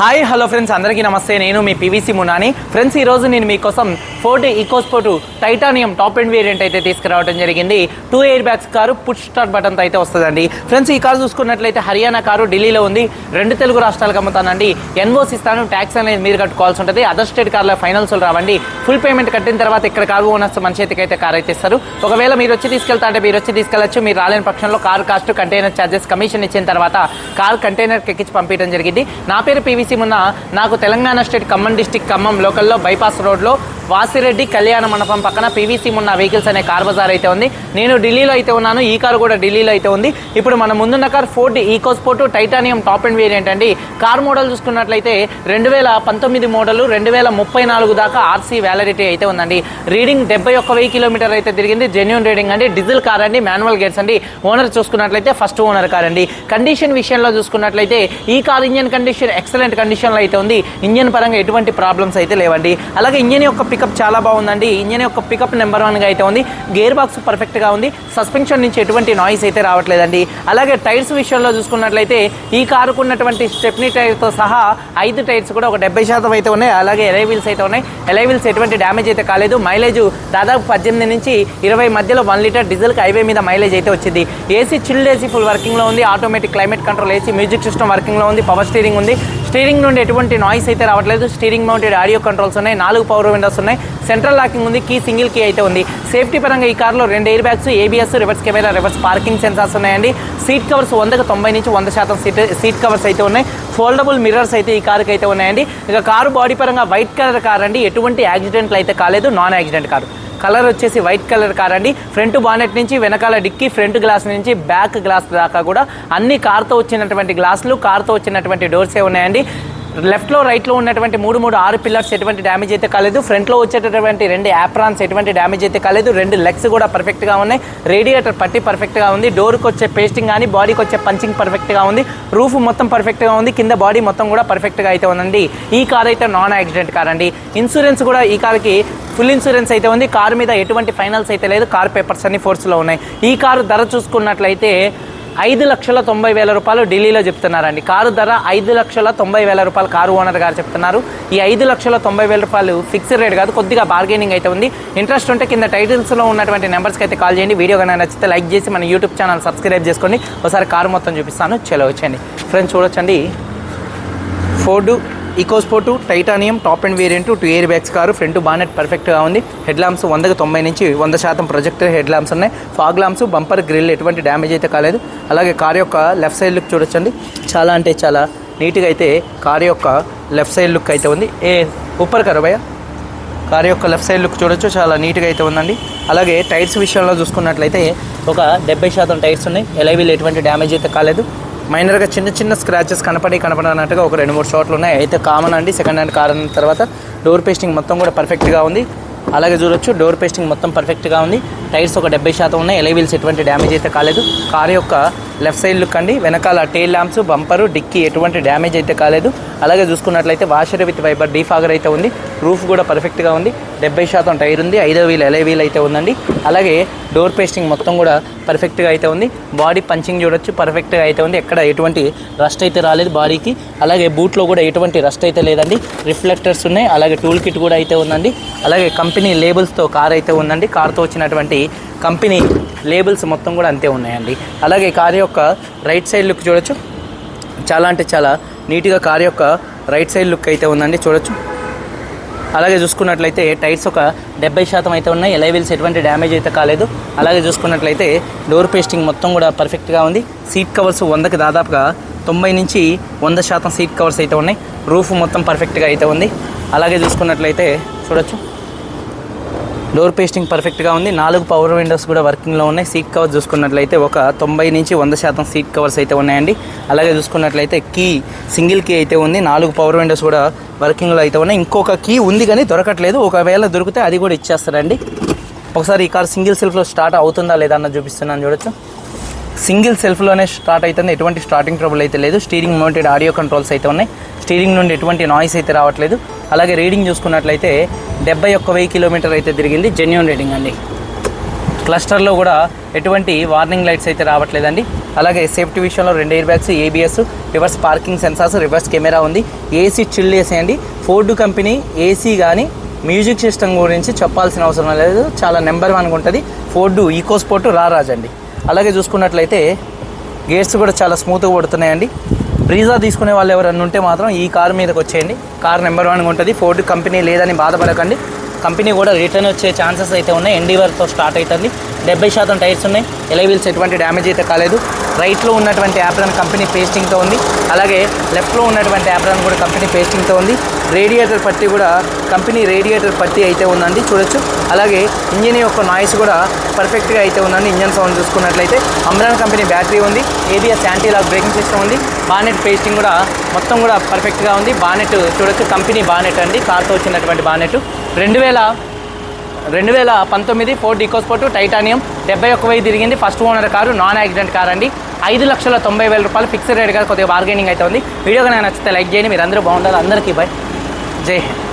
Hi hello friends అందరికీ నమస్తే. నేను మీ పీవీసీ మునాని ఫ్రెండ్స్ ఈ రోజు నేను మీకోసం Ford EcoSport titanium top end variant అయితే తీసుకురావడం జరిగింది. Two air bags car push start బటన్తో అయితే వస్తుందండి. ఫ్రెండ్స్ ఈ కారు చూసుకున్నట్లయితే హర్యానా కారు ఢిల్లీలో ఉంది. రెండు తెలుగు రాష్ట్రాలకు అమ్ముతానండి. ఎన్ఓసి ఇస్తాను ట్యాక్స్ అనేది మీరు కట్టుకోవాల్సి ఉంటుంది. అదర్ స్టేట్ కార్లో ఫైనాన్స్ రావండి. ఫుల్ పేమెంట్ కట్టిన తర్వాత ఇక్కడ కారు ఓనర్స్ మన చేతికి అయితే కార్ అయితే ఇస్తారు. ఒకవేళ మీరు వచ్చి తీసుకెళ్తా అంటే మీరు వచ్చి తీసుకెళ్ళచ్చు. మీరు రాలేని పక్షంలో car cost container charges commission ఇచ్చిన తర్వాత కార్ కంటైనర్ ఎక్కించి పంపించడం జరిగింది. నా పేరు పీవీసీ మున్న నాకు తెలంగాణ స్టేట్ ఖమ్మం డిస్టిక్ ఖమ్మం లోకల్లో బైపాస్ రోడ్లో వాసిరెడ్డి కళ్యాణ మండపం పక్కన పీవీసీ ఉన్న వెహికల్స్ అనే కార్ బజార్ అయితే ఉంది. నేను ఢిల్లీలో అయితే ఉన్నాను ఈ కారు కూడా ఢిల్లీలో అయితే ఉంది. ఇప్పుడు మన ముందున్న car Ford EcoSport titanium top end variant అండి. కార్ మోడల్ చూసుకున్నట్లయితే రెండు వేల పంతొమ్మిది మోడల్ రెండు వేల ముప్పై నాలుగు దాకా ఆర్సీ వ్యాలిడిటీ అయితే ఉందండి. రీడింగ్ డెబ్బై ఒక్క వెయ్యి కిలోమీటర్ అయితే తిరిగింది. జెన్యున్ రీడింగ్ అండి. డీజిల్ కార్ అండి. మాన్యువల్ గేర్స్ అండి. ఓనర్ చూసుకున్నట్లయితే ఫస్ట్ ఓనర్ కార్ అండి. కండిషన్ విషయంలో చూసుకున్నట్లయితే ఈ కార్ ఇంజన్ కండిషన్ ఎక్సలెంట్ కండిషన్లో అయితే ఉంది. ఇంజన్ పరంగా ఎటువంటి ప్రాబ్లమ్స్ అయితే లేవండి. అలాగే ఇంజన్ యొక్క పిక్ పికప్ చాలా బాగుందండి. ఇంజన్ యొక్క పికప్ నెంబర్ వన్గా అయితే ఉంది. గేర్ బాక్స్ పర్ఫెక్ట్గా ఉంది. సస్పెన్షన్ నుంచి ఎటువంటి నాయిస్ అయితే రావట్లేదండి. అలాగే టైర్స్ విషయంలో చూసుకున్నట్లయితే ఈ కారుకు ఉన్నటువంటి స్టెప్నీ టైర్తో సహా ఐదు టైర్స్ కూడా ఒక డెబ్బై శాతం అయితే ఉన్నాయి. అలాగే ఎలై వీల్స్ అయితే ఉన్నాయి. ఎలై వీల్స్ ఎటువంటి డ్యామేజ్ అయితే కాలేదు. మైలేజ్ దాదాపు పద్దెనిమిది నుంచి ఇరవై మధ్యలో వన్ లీటర్ డీజిల్కి హైవే మీద మైలేజ్ అయితే వచ్చింది. ఏసీ చిల్డ్ ఏసీ ఫుల్ వర్కింగ్లో ఉంది. Automatic climate control AC music system వర్కింగ్లో ఉంది. పవర్ స్టీరింగ్ ఉంది. స్టీరింగ్ నుండి ఎటువంటి నాయిస్ అయితే రావట్లేదు. స్టీరింగ్ మౌంటెడ్ ఆడియో కంట్రోల్స్ ఉన్నాయి. నాలుగు పవర్ విండోస్ ఉన్నాయి. సెంట్రల్ లాకింగ్ ఉంది. కీ సింగిల్ కీ అయితే ఉంది. సేఫ్టీ పరంగా ఈ కార్లో రెండు air bags ABS reverse camera reverse parking sensors ఉన్నాయండి. సీట్ కవర్స్ వందకు తొంభై నుంచి వంద శాతం సీట్ సీట్ కవర్స్ అయితే ఉన్నాయి. ఫోల్డబుల్ మిర్రర్స్ అయితే ఈ కారుకి అయితే ఉన్నాయండి. ఇక కారు బాడీ పరంగా వైట్ కలర్ కార్ అండి. ఎటువంటి యాక్సిడెంట్లు అయితే కాలేదు. Non accident car. కలర్ వచ్చేసి వైట్ కలర్ కార్ అండి ఫ్రంట్ బానెట్ నుంచి వెనకాల డిక్కి ఫ్రంట్ గ్లాస్ నుంచి బ్యాక్ గ్లాస్ దాకా కూడా అన్ని కార్తో వచ్చినటువంటి గ్లాసులు కార్తో వచ్చినటువంటి డోర్సే ఉన్నాయండి. లెఫ్ట్లో రైట్లో ఉన్నటువంటి మూడు మూడు ఆరు పిల్లర్స్ ఎటువంటి డ్యామేజ్ అయితే కాలేదు. ఫ్రంట్లో వచ్చేటటువంటి రెండు యాప్రాన్స్ ఎటువంటి డ్యామేజ్ అయితే కాలేదు. రెండు లెగ్స్ కూడా పర్ఫెక్ట్గా ఉన్నాయి. రేడియేటర్ పట్టి పర్ఫెక్ట్గా ఉంది. డోర్కి వచ్చే పేస్టింగ్ కానీ బాడీకి వచ్చే పంచింగ్ పర్ఫెక్ట్గా ఉంది. రూఫ్ మొత్తం పర్ఫెక్ట్గా ఉంది. కింద బాడీ మొత్తం కూడా పర్ఫెక్ట్గా అయితే ఉందండి. ఈ కార్ అయితే నాన్ యాక్సిడెంట్ కార్ అండి. ఇన్సూరెన్స్ కూడా ఈ కార్కి ఫుల్ ఇన్సూరెన్స్ అయితే ఉంది. కార్ మీద ఎటువంటి ఫైనల్స్ అయితే లేదు. కార్ పేపర్స్ అన్ని ఫోర్స్లో ఉన్నాయి. ఈ కారు ధర చూసుకున్నట్లయితే ఐదు లక్షల తొంభై వేల రూపాయలు ఢిల్లీలో చెప్తున్నారండి. కారు ధర ఐదు లక్షల తొంభై వేల రూపాయలు కారు ఓనర్ గారు చెప్తున్నారు. ఈ ఐదు లక్షల తొంభై వేల రూపాయలు ఫిక్స్డ్ రేట్ కాదు కొద్దిగా బార్గెనింగ్ అయితే ఉంది. ఇంట్రెస్ట్ ఉంటే కింద టైటిల్స్లో ఉన్నటువంటి నెంబర్స్కి అయితే కాల్ చేయండి. వీడియో కనుక నచ్చితే లైక్ చేసి మన యూట్యూబ్ ఛానల్ సబ్స్క్రైబ్ చేసుకోండి. ఒకసారి కారు మొత్తం చూపిస్తాను. చలో వచ్చండి ఫ్రెండ్స్ చూడొచ్చండి. Ford EcoSport titanium top end variant two air bags car front bonnet పర్ఫెక్ట్గా ఉంది. హెడ్ ల్యాంప్స్ వందకు తొంభై నుంచి వంద శాతం ప్రొజెక్టర్ హెడ్ ల్యాంప్స్ ఉన్నాయి. ఫాగ్ ల్యాంప్స్ బంపర్ గ్రిల్ ఎటువంటి డ్యామేజ్ అయితే కాలేదు. అలాగే కార్ యొక్క లెఫ్ట్ సైడ్ లుక్ చూడొచ్చండి. చాలా అంటే చాలా నీట్గా అయితే కార్ యొక్క లెఫ్ట్ సైడ్ లుక్ అయితే ఉంది. ఏ ఉప్పర్ కారు భయ్య? కార్ యొక్క లెఫ్ట్ సైడ్ లుక్ చూడొచ్చు. చాలా నీట్గా అయితే ఉందండి. అలాగే టైర్స్ విషయంలో చూసుకున్నట్లయితే ఒక డెబ్బై శాతం టైర్స్ ఉన్నాయి. ఎలైవీలు ఎటువంటి డ్యామేజ్ అయితే కాలేదు. మైనర్గా చిన్న చిన్న స్క్రాచెస్ కనపడి కనపడనట్టుగా ఒక రెండు మూడు షాట్లు ఉన్నాయి. అయితే కామన్ అండి. సెకండ్ హ్యాండ్ కార్ అన్న తర్వాత డోర్ పేస్టింగ్ మొత్తం కూడా పర్ఫెక్ట్గా ఉంది. అలాగే చూడొచ్చు డోర్ పేస్టింగ్ మొత్తం పర్ఫెక్ట్గా ఉంది. టైర్స్ ఒక డెబ్బై శాతం ఉన్నాయి. ఎలైవీల్స్ ఎటువంటి డ్యామేజ్ అయితే కాలేదు. కార్ యొక్క లెఫ్ట్ సైడ్ లుక్ అండి. వెనకాల టైల్ ల్యాంప్స్ బంపరు డిక్కీ ఎటువంటి డ్యామేజ్ అయితే కాలేదు. అలాగే చూసుకున్నట్లయితే వాషర్ విత్ వైబర్ డీఫాగర్ అయితే ఉంది. రూఫ్ కూడా పర్ఫెక్ట్గా ఉంది. డెబ్బై శాతం టైర్ ఉంది. ఐదో వీల్ ఎలై వీల్ అయితే ఉందండి. అలాగే డోర్ పేస్టింగ్ మొత్తం కూడా పర్ఫెక్ట్గా అయితే ఉంది. బాడీ పంచింగ్ చూడొచ్చు. పర్ఫెక్ట్గా అయితే ఉంది. ఎక్కడ ఎటువంటి రస్ట్ అయితే రాలేదు బాడీకి. అలాగే బూట్లో కూడా ఎటువంటి రస్ట్ అయితే లేదండి. రిఫ్లెక్టర్స్ ఉన్నాయి. అలాగే టూల్ కిట్ కూడా అయితే ఉందండి. అలాగే కంపెనీ లేబుల్స్తో కార్ అయితే ఉందండి. కార్తో వచ్చినటువంటి కంపెనీ లేబుల్స్ మొత్తం కూడా అంతే ఉన్నాయండి. అలాగే కార్ యొక్క రైట్ సైడ్ లుక్ చూడొచ్చు. చాలా అంటే చాలా నీట్గా కార్ యొక్క రైట్ సైడ్ లుక్ అయితే ఉందండి చూడొచ్చు. అలాగే చూసుకున్నట్లయితే టైర్స్ ఒక డెబ్బై శాతం అయితే ఉన్నాయి. ఎలైవిల్స్ ఎటువంటి డ్యామేజ్ అయితే కాలేదు. అలాగే చూసుకున్నట్లయితే డోర్ పేస్టింగ్ మొత్తం కూడా పర్ఫెక్ట్గా ఉంది. సీట్ కవర్స్ వందకి దాదాపుగా తొంభై నుంచి వంద శాతం సీట్ కవర్స్ అయితే ఉన్నాయి. రూఫ్ మొత్తం పర్ఫెక్ట్గా అయితే ఉంది. అలాగే చూసుకున్నట్లయితే చూడొచ్చు. డోర్ పేస్టింగ్ పర్ఫెక్ట్గా ఉంది. నాలుగు పవర్ విండోస్ కూడా వర్కింగ్లో ఉన్నాయి. సీట్ కవర్ చూసుకున్నట్లయితే ఒక తొంభై నుంచి వంద శాతం సీట్ కవర్స్ అయితే ఉన్నాయండి. అలాగే చూసుకున్నట్లయితే కీ సింగిల్ కీ అయితే ఉంది. నాలుగు పవర్ విండోస్ కూడా వర్కింగ్లో అయితే ఉన్నాయి. ఇంకొక కీ ఉంది కానీ దొరకట్లేదు. ఒకవేళ దొరికితే అది కూడా ఇచ్చేస్తారండి. ఒకసారి ఈ కార్ సింగిల్ సెల్ఫ్లో స్టార్ట్ అవుతుందా లేదా అన్న చూపిస్తున్నాను. చూడొచ్చు. సింగిల్ సెల్ఫ్లోనే స్టార్ట్ అవుతుంది. ఎటువంటి స్టార్టింగ్ ట్రబుల్ అయితే లేదు. స్టీరింగ్ మౌంటెడ్ ఆడియో కంట్రోల్స్ అయితే ఉన్నాయి. స్టీరింగ్ నుండి ఎటువంటి నాయిస్ అయితే రావట్లేదు. అలాగే రీడింగ్ చూసుకున్నట్లయితే డెబ్బై ఒక్క వెయ్యి కిలోమీటర్ అయితే తిరిగింది జెన్యున్ రీడింగ్ అండి. క్లస్టర్లో కూడా ఎటువంటి వార్నింగ్ లైట్స్ అయితే రావట్లేదండి. అలాగే సేఫ్టీ విషయంలో రెండు air bags ABS reverse parking sensors reverse camera ఉంది. ఏసీ చిల్ ఏసీ అండి ఫోర్డ్ కంపెనీ ఏసీ కానీ మ్యూజిక్ సిస్టమ్ గురించి చెప్పాల్సిన అవసరం లేదు. చాలా నెంబర్ వన్గా ఉంటుంది. ఫోర్డు ఈకో స్పోర్ట్ రారాజ్ అండి. అలాగే చూసుకున్నట్లయితే గేర్స్ కూడా చాలా స్మూత్గా పడుతున్నాయండి. బ్రీజా తీసుకునే వాళ్ళు ఎవరన్నా ఉంటే మాత్రం ఈ కార్ మీదకి వచ్చేయండి. కార్ నెంబర్ వన్గా ఉంటుంది. ఫోర్డ్ కంపెనీ లేదని బాధపడకండి. కంపెనీ కూడా రిటర్న్ వచ్చే ఛాన్సెస్ అయితే ఉన్నాయి. ఎండీవర్తో స్టార్ట్ అవుతుంది. డెబ్బై శాతం టైర్స్ ఉన్నాయి. ఎలా వీల్స్ ఎటువంటి డ్యామేజ్ అయితే కాలేదు. రైట్లో ఉన్నటువంటి యాప్రన్ కంపెనీ పేస్టింగ్తో ఉంది. అలాగే లెఫ్ట్లో ఉన్నటువంటి యాప్రన్ కూడా కంపెనీ పేస్టింగ్తో ఉంది. రేడియేటర్ పట్టి కూడా కంపెనీ రేడియేటర్ పట్టి అయితే ఉందండి చూడొచ్చు. అలాగే ఇంజిన్ యొక్క నాయిస్ కూడా పర్ఫెక్ట్గా అయితే ఉందండి ఇంజన్ సౌండ్ చూసుకున్నట్లయితే. అమ్రాన్ కంపెనీ బ్యాటరీ ఉంది ABS anti lock braking system ఉంది. బానెట్ పేస్టింగ్ కూడా మొత్తం కూడా పర్ఫెక్ట్గా ఉంది. బానెట్ చూడొచ్చు కంపెనీ బానెట్ అండి కార్తో వచ్చినటువంటి బానెట్. రెండు వేల రెండు వేల పంతొమ్మిది ఫోర్డ్ ఈకోస్పోర్ట్ టైటానియం డెబ్బై ఒక్క వెయ్యి తిరిగింది. First owner car non accident car అండి. ఐదు లక్షల తొంభై వేల రూపాయలు ఫిక్స్డ్ రేట్ కాదు కొద్దిగా బార్గెనింగ్ అయితే ఉంది. వీడియో కానీ నచ్చితే లైక్ చేయండి. మీరు అందరూ బాగుండాలి. అందరికీ బై జై హింద్.